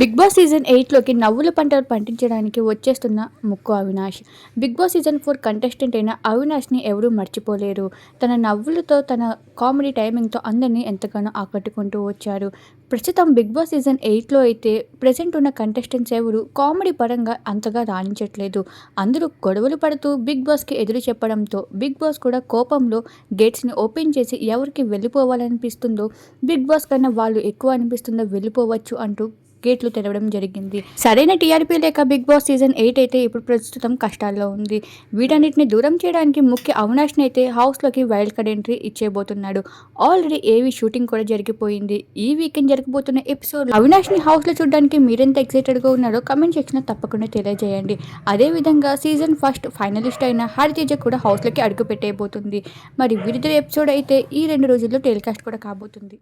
Big Boss season ఎయిట్లోకి నవ్వుల పంటలు పండించడానికి వచ్చేస్తున్న ముక్కు Avinash. Bigg Boss season four contestant అయిన అవినాష్ని ఎవరూ మర్చిపోలేరు. తన నవ్వులతో తన కామెడీ టైమింగ్తో అందరినీ ఎంతగానో ఆకట్టుకుంటూ వచ్చారు ప్రస్తుతం బిగ్ బాస్ సీజన్ ఎయిట్లో అయితే ప్రజెంట్ ఉన్న కంటెస్టెంట్స్ ఎవరు కామెడీ పరంగా అంతగా రాణించట్లేదు. అందరూ గొడవలు పడుతూ బిగ్ బాస్కి ఎదురు చెప్పడంతో బిగ్ బాస్ కూడా కోపంలో గేట్స్ని ఓపెన్ చేసి ఎవరికి వెళ్ళిపోవాలనిపిస్తుందో బిగ్ బాస్ కన్నా వాళ్ళు ఎక్కువ అనిపిస్తుందో వెళ్ళిపోవచ్చు అంటూ గేట్లు తెరవడం జరిగింది. సరైన టీఆర్పీ లేక బిగ్ బాస్ సీజన్ ఎయిట్ అయితే ఇప్పుడు ప్రస్తుతం కష్టాల్లో ఉంది. వీటన్నిటిని దూరం చేయడానికి ముఖ్య అవినాష్ని అయితే హౌస్లోకి వైల్డ్ కార్డ్ ఎంట్రీ ఇచ్చేయబోతున్నాడు. ఆల్రెడీ ఏవి షూటింగ్ కూడా జరిగిపోయింది. ఈ వీకెండ్ జరగబోతున్న ఎపిసోడ్ అవినాష్ని హౌస్లో చూడడానికి మీరెంత ఎక్సైటెడ్గా ఉన్నారో కమెంట్ సెక్షన్లో తప్పకుండా తెలియజేయండి. అదేవిధంగా సీజన్ ఫస్ట్ ఫైనలిస్ట్ అయిన హరితేజ కూడా హౌస్లోకి అడుగు పెట్టేయబోతుంది మరి విడుదల ఎపిసోడ్ అయితే ఈ రెండు రోజుల్లో టెలికాస్ట్ కూడా కాబోతుంది.